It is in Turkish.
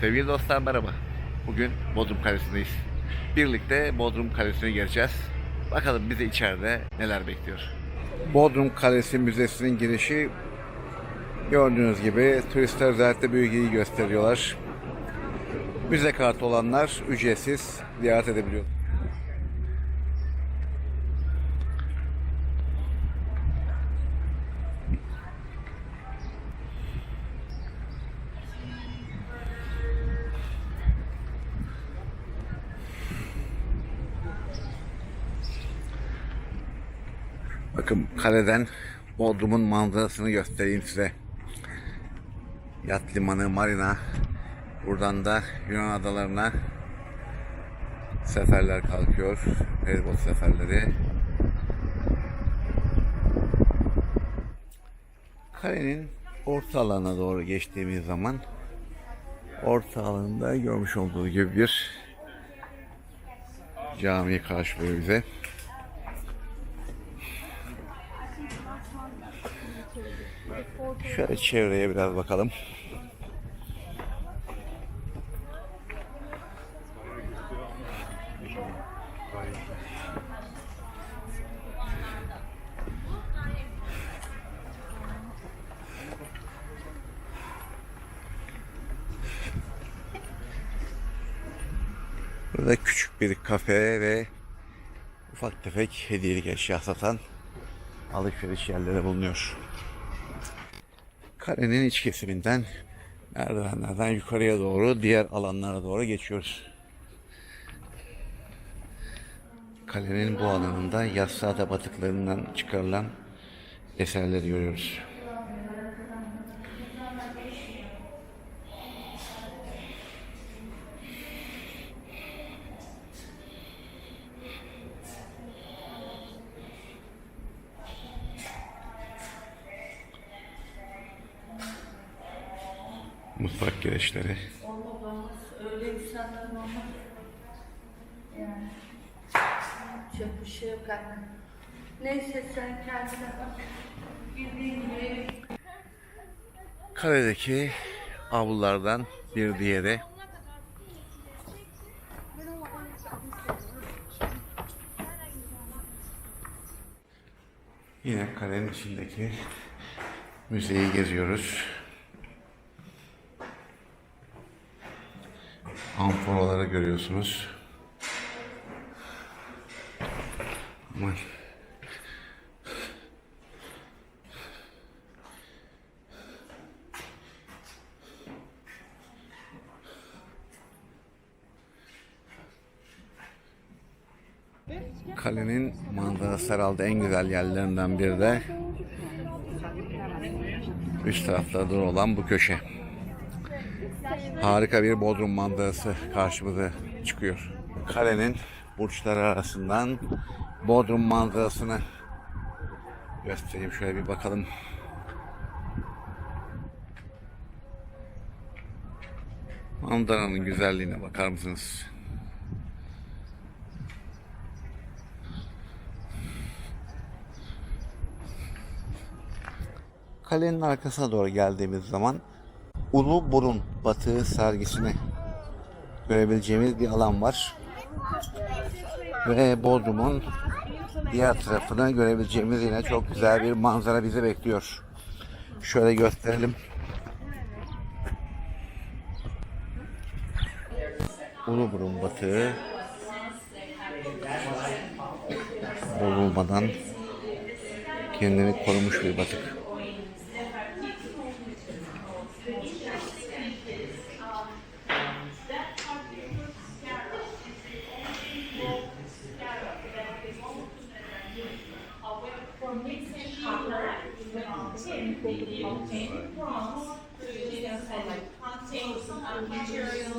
Sevgili dostlar merhaba. Bugün Bodrum Kalesi'ndeyiz. Birlikte Bodrum Kalesi'ne geleceğiz. Bakalım bizi içeride neler bekliyor. Bodrum Kalesi Müzesi'nin girişi gördüğünüz gibi turistler özellikle bu ilgiyi gösteriyorlar. Müze kartı olanlar ücretsiz ziyaret edebiliyor. Bakın kaleden Bodrum'un manzarasını göstereyim size. Yat limanı, marina. Buradan da Yunan adalarına seferler kalkıyor. Feribot seferleri. Kalenin orta alana doğru geçtiğimiz zaman orta alanında görmüş olduğu gibi bir cami karşılıyor bize. Şöyle çevreye biraz bakalım. Burada küçük bir kafe ve ufak tefek hediyelik eşya satan alışveriş yerleri bulunuyor. Kalenin iç kesiminden merdivenlerden yukarıya doğru diğer alanlara doğru geçiyoruz. Kalenin bu alanında Yassıada batıklarından çıkarılan eserleri görüyoruz. Mutfak gereçleri. Olmaz. Öyle insanların olmaz. Yani. Çok bir şey yok anne. Neyse sen kendine bak. Bildiğin gibi Kaledeki avlulardan bir diğeri. Yine kalenin içindeki müzeyi geziyoruz. Amforaları görüyorsunuz. Aman. Kalenin manzarası herhalde en güzel yerlerinden biri de üst tarafta olan bu köşe. Harika bir Bodrum manzarası karşımıza çıkıyor. Kalenin burçları arasından Bodrum manzarasını göstereyim. Şöyle bir bakalım. Manzaranın güzelliğine bakar mısınız? Kalenin arkasına doğru geldiğimiz zaman Ulu Burun Batığı sergisini görebileceğimiz bir alan var. Ve Bodrum'un diğer tarafını görebileceğimiz yine çok güzel bir manzara bizi bekliyor. Şöyle gösterelim. Ulu Burun Batığı bozulmadan kendini korumuş bir batık. for mixing copper with tin, obtain bronze, using as like hunting materials.